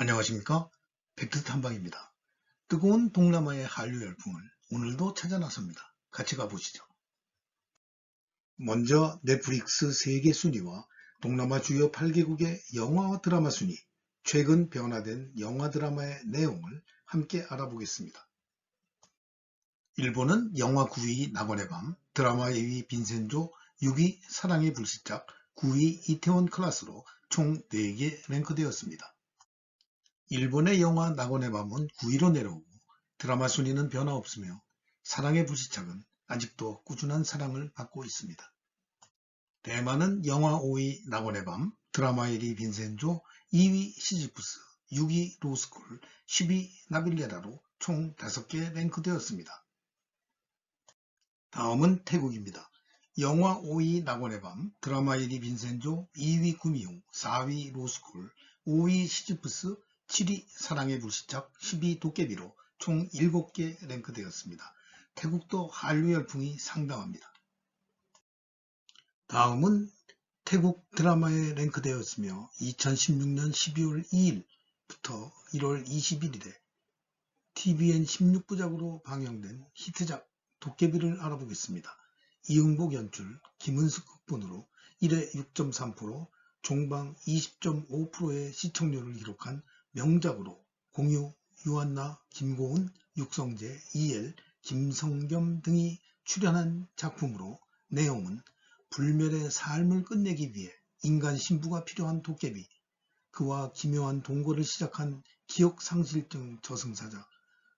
안녕하십니까 팩트 탐방입니다. 뜨거운 동남아의 한류 열풍을 오늘도 찾아 나섭니다. 같이 가보시죠. 먼저 넷플릭스 세계 순위와 동남아 주요 8개국의 영화와 드라마 순위, 최근 변화된 영화 드라마의 내용을 함께 알아보겠습니다. 일본은 영화 9위 낙원의 밤, 드라마 2위 빈센조, 6위 사랑의 불시착, 9위 이태원 클라스로 총 4개 랭크되었습니다. 일본의 영화 낙원의 밤은 9위로 내려오고 드라마 순위는 변화 없으며 사랑의 불시착은 아직도 꾸준한 사랑을 받고 있습니다. 대만은 영화 5위 낙원의 밤, 드라마 1위 빈센조, 2위 시지프스, 6위 로스쿨, 10위 나빌레라로 총 5개 랭크되었습니다. 다음은 태국입니다. 영화 5위 낙원의 밤, 드라마 1위 빈센조, 2위 구미호, 4위 로스쿨, 5위 시지프스, 7위 사랑의 불시착, 10위 도깨비로 총 7개 랭크되었습니다. 태국도 한류 열풍이 상당합니다. 다음은 태국 드라마에 랭크되었으며 2016년 12월 2일부터 1월 21일에 TVN 16부작으로 방영된 히트작 도깨비를 알아보겠습니다. 이응복 연출, 김은숙 극본으로 1회 6.3%, 종방 20.5%의 시청률을 기록한 명작으로 공유, 유한나, 김고은, 육성재, 이엘, 김성겸 등이 출연한 작품으로 내용은 불멸의 삶을 끝내기 위해 인간 신부가 필요한 도깨비, 그와 기묘한 동거를 시작한 기억상실증 저승사자,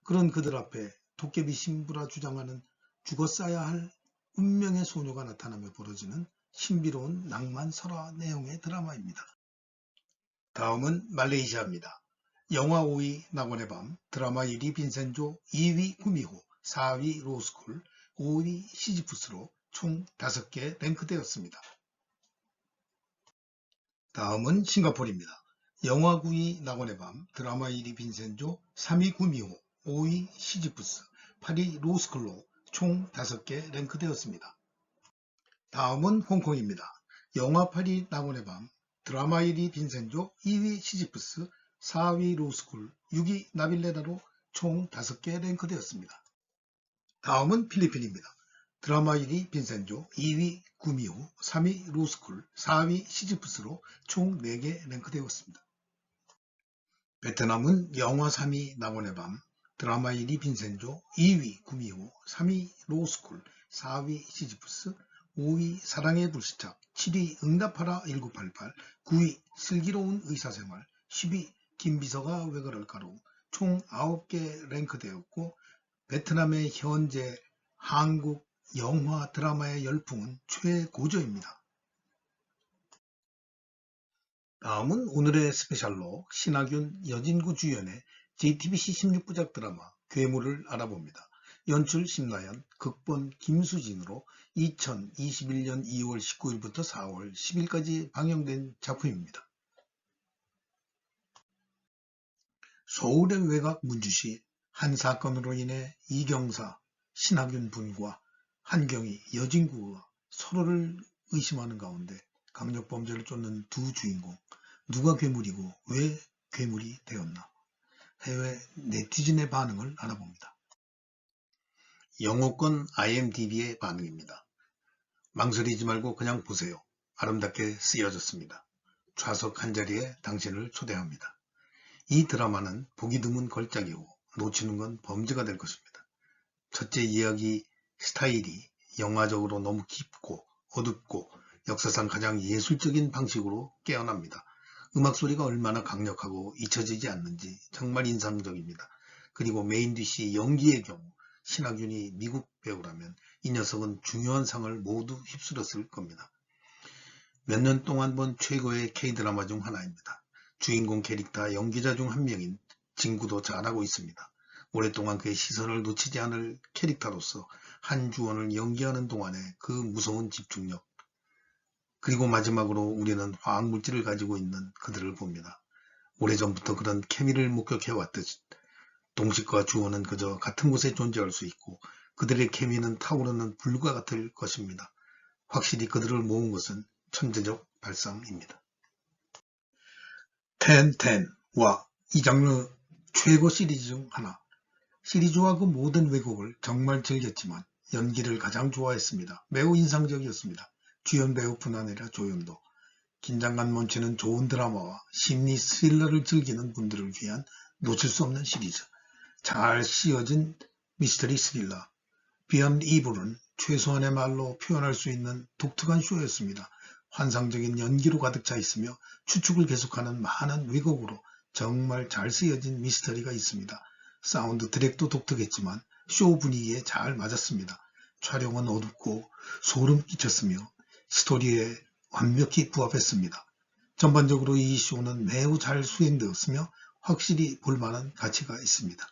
그런 그들 앞에 도깨비 신부라 주장하는 죽었어야 할 운명의 소녀가 나타나며 벌어지는 신비로운 낭만 설화 내용의 드라마입니다. 다음은 말레이시아입니다. 영화 5위 낙원의 밤, 드라마 1위 빈센조, 2위 구미호, 4위 로스쿨, 5위 시지프스로 총 5개 랭크되었습니다. 다음은 싱가포르입니다. 영화 9위 낙원의 밤, 드라마 1위 빈센조, 3위 구미호, 5위 시지프스, 8위 로스쿨로 총 5개 랭크되었습니다. 다음은 홍콩입니다. 영화 8위 낙원의 밤, 드라마 1위 빈센조, 2위 시지프스, 4위 로스쿨, 6위 나빌레다로 총 5개 랭크되었습니다. 다음은 필리핀입니다. 드라마 1위 빈센조, 2위 구미호, 3위 로스쿨, 4위 시지프스로 총 4개 랭크되었습니다. 베트남은 영화 3위 낙원의 밤, 드라마 1위 빈센조, 2위 구미호, 3위 로스쿨, 4위 시지프스, 5위 사랑의 불시착, 7위 응답하라 1988, 9위 슬기로운 의사생활, 10위 김비서가 왜 그럴까로 총 9개 랭크되었고 베트남의 현재 한국 영화 드라마의 열풍은 최고조입니다. 다음은 오늘의 스페셜로 신하균 여진구 주연의 JTBC 16부작 드라마 괴물을 알아봅니다. 연출 심나연, 극본 김수진으로 2021년 2월 19일부터 4월 10일까지 방영된 작품입니다. 서울의 외곽 문주시 한 사건으로 인해 이경사, 신하균 분과 한경희, 여진구가 서로를 의심하는 가운데 강력범죄를 쫓는 두 주인공 누가 괴물이고 왜 괴물이 되었나 해외 네티즌의 반응을 알아봅니다. 영어권 IMDb의 반응입니다. 망설이지 말고 그냥 보세요. 아름답게 쓰여졌습니다. 좌석 한 자리에 당신을 초대합니다. 이 드라마는 보기 드문 걸작이고 놓치는 건 범죄가 될 것입니다. 첫째 이야기 스타일이 영화적으로 너무 깊고 어둡고 역사상 가장 예술적인 방식으로 깨어납니다. 음악 소리가 얼마나 강력하고 잊혀지지 않는지 정말 인상적입니다. 그리고 메인 디시 연기의 경우 신하균이 미국 배우라면 이 녀석은 중요한 상을 모두 휩쓸었을 겁니다. 몇 년 동안 본 최고의 K-드라마 중 하나입니다. 주인공 캐릭터 연기자 중 한 명인 진구도 잘하고 있습니다. 오랫동안 그의 시선을 놓치지 않을 캐릭터로서 한주원을 연기하는 동안에 그 무서운 집중력 그리고 마지막으로 우리는 화학물질을 가지고 있는 그들을 봅니다. 오래전부터 그런 케미를 목격해왔듯 동식과 주원은 그저 같은 곳에 존재할 수 있고 그들의 케미는 타오르는 불과 같을 것입니다. 확실히 그들을 모은 것은 천재적 발상입니다. 텐텐와 이 장르 최고 시리즈 중 하나. 시리즈와 그 모든 왜곡을 정말 즐겼지만 연기를 가장 좋아했습니다. 매우 인상적이었습니다. 주연 배우뿐 아니라 조연도. 긴장감 넘치는 좋은 드라마와 심리 스릴러를 즐기는 분들을 위한 놓칠 수 없는 시리즈. 잘 씌어진 미스터리 스릴러. 비욘드 이블은 최소한의 말로 표현할 수 있는 독특한 쇼였습니다. 환상적인 연기로 가득 차 있으며 추측을 계속하는 많은 왜곡으로 정말 잘 쓰여진 미스터리가 있습니다. 사운드 트랙도 독특했지만 쇼 분위기에 잘 맞았습니다. 촬영은 어둡고 소름 끼쳤으며 스토리에 완벽히 부합했습니다. 전반적으로 이 쇼는 매우 잘 수행되었으며 확실히 볼만한 가치가 있습니다.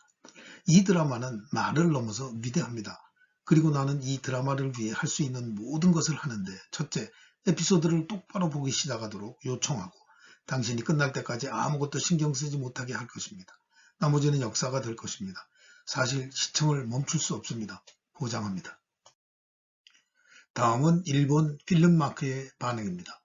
이 드라마는 말을 넘어서 위대합니다. 그리고 나는 이 드라마를 위해 할 수 있는 모든 것을 하는데 첫째, 에피소드를 똑바로 보기 시작하도록 요청하고 당신이 끝날 때까지 아무것도 신경 쓰지 못하게 할 것입니다. 나머지는 역사가 될 것입니다. 사실 시청을 멈출 수 없습니다. 보장합니다. 다음은 일본 필름마크의 반응입니다.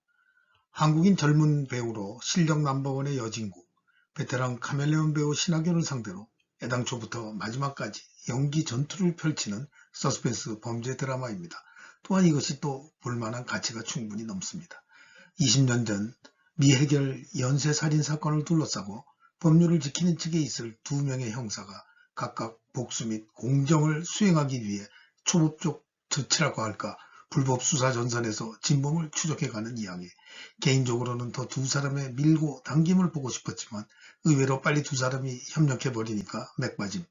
한국인 젊은 배우로 실력 넘버원의 여진구, 베테랑 카멜레온 배우 신하균을 상대로 애당초부터 마지막까지 연기 전투를 펼치는 서스펜스 범죄 드라마입니다. 또한 이것이 또 볼만한 가치가 충분히 넘습니다. 20년 전 미해결 연쇄살인 사건을 둘러싸고 법률을 지키는 측에 있을 두 명의 형사가 각각 복수 및 공정을 수행하기 위해 초법적 조치라고 할까 불법 수사 전선에서 진범을 추적해가는 이야기. 개인적으로는 더 두 사람의 밀고 당김을 보고 싶었지만 의외로 빨리 두 사람이 협력해버리니까 맥빠짐.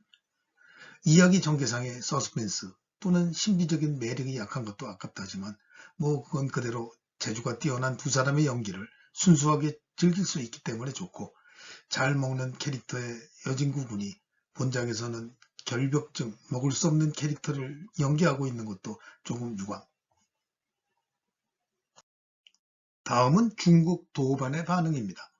이야기 전개상의 서스펜스 또는 신비적인 매력이 약한 것도 아깝다지만 뭐 그건 그대로 재주가 뛰어난 두 사람의 연기를 순수하게 즐길 수 있기 때문에 좋고 잘 먹는 캐릭터의 여진구 군이 본장에서는 결벽증, 먹을 수 없는 캐릭터를 연기하고 있는 것도 조금 유감. 다음은 중국 도반의 반응입니다.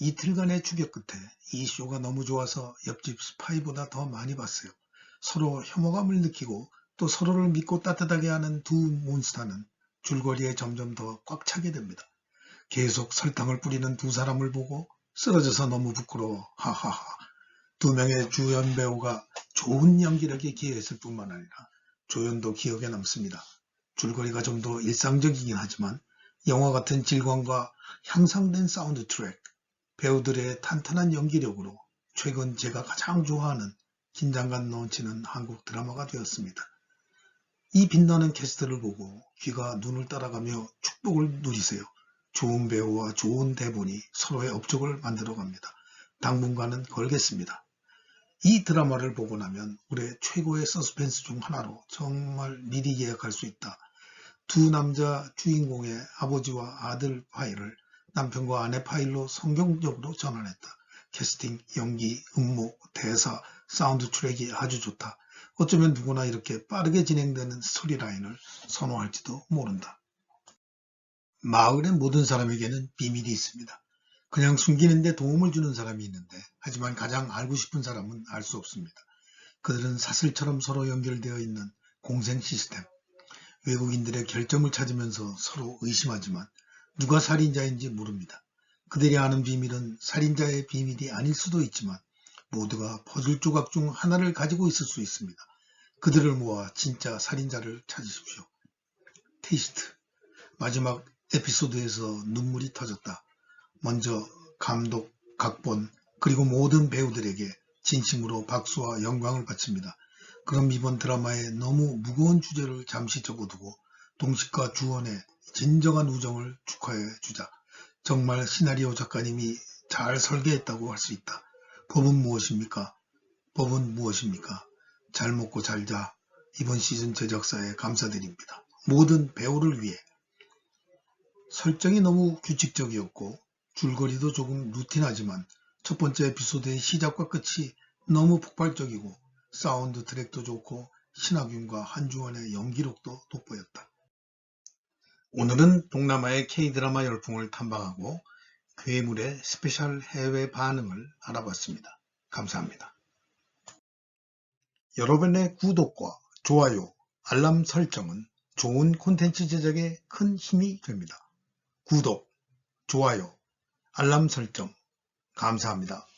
이틀간의 추격 끝에 이 쇼가 너무 좋아서 옆집 스파이보다 더 많이 봤어요. 서로 혐오감을 느끼고 또 서로를 믿고 따뜻하게 하는 두 몬스터는 줄거리에 점점 더 꽉 차게 됩니다. 계속 설탕을 뿌리는 두 사람을 보고 쓰러져서 너무 부끄러워 하하하 두 명의 주연 배우가 좋은 연기력에 기여했을 뿐만 아니라 조연도 기억에 남습니다. 줄거리가 좀 더 일상적이긴 하지만 영화 같은 질감과 향상된 사운드 트랙, 배우들의 탄탄한 연기력으로 최근 제가 가장 좋아하는 긴장감 넘치는 한국 드라마가 되었습니다. 이 빛나는 캐스트를 보고 귀가 눈을 따라가며 축복을 누리세요. 좋은 배우와 좋은 대본이 서로의 업적을 만들어 갑니다. 당분간은 걸겠습니다. 이 드라마를 보고 나면 올해 최고의 서스펜스 중 하나로 정말 미리 예약할 수 있다. 두 남자 주인공의 아버지와 아들 파일을 남편과 아내 파일로 성경적으로 전환했다. 캐스팅, 연기, 음모, 대사, 사운드 트랙이 아주 좋다. 어쩌면 누구나 이렇게 빠르게 진행되는 스토리라인을 선호할지도 모른다. 마을의 모든 사람에게는 비밀이 있습니다. 그냥 숨기는데 도움을 주는 사람이 있는데 하지만 가장 알고 싶은 사람은 알 수 없습니다. 그들은 사슬처럼 서로 연결되어 있는 공생 시스템. 외국인들의 결점을 찾으면서 서로 의심하지만 누가 살인자인지 모릅니다. 그들이 아는 비밀은 살인자의 비밀이 아닐 수도 있지만 모두가 퍼즐 조각 중 하나를 가지고 있을 수 있습니다. 그들을 모아 진짜 살인자를 찾으십시오. 테이스트 마지막 에피소드에서 눈물이 터졌다. 먼저 감독, 각본, 그리고 모든 배우들에게 진심으로 박수와 영광을 바칩니다. 그럼 이번 드라마의 너무 무거운 주제를 잠시 접어두고 동식과 주원의 진정한 우정을 축하해 주자. 정말 시나리오 작가님이 잘 설계했다고 할 수 있다. 법은 무엇입니까? 법은 무엇입니까? 잘 먹고 잘 자. 이번 시즌 제작사에 감사드립니다. 모든 배우를 위해 설정이 너무 규칙적이었고 줄거리도 조금 루틴하지만 첫 번째 에피소드의 시작과 끝이 너무 폭발적이고 사운드 트랙도 좋고 신하균과 한주원의 연기력도 돋보였다. 오늘은 동남아의 K-드라마 열풍을 탐방하고 괴물의 스페셜 해외 반응을 알아봤습니다. 감사합니다. 여러분의 구독과 좋아요, 알람 설정은 좋은 콘텐츠 제작에 큰 힘이 됩니다. 구독, 좋아요, 알람 설정 감사합니다.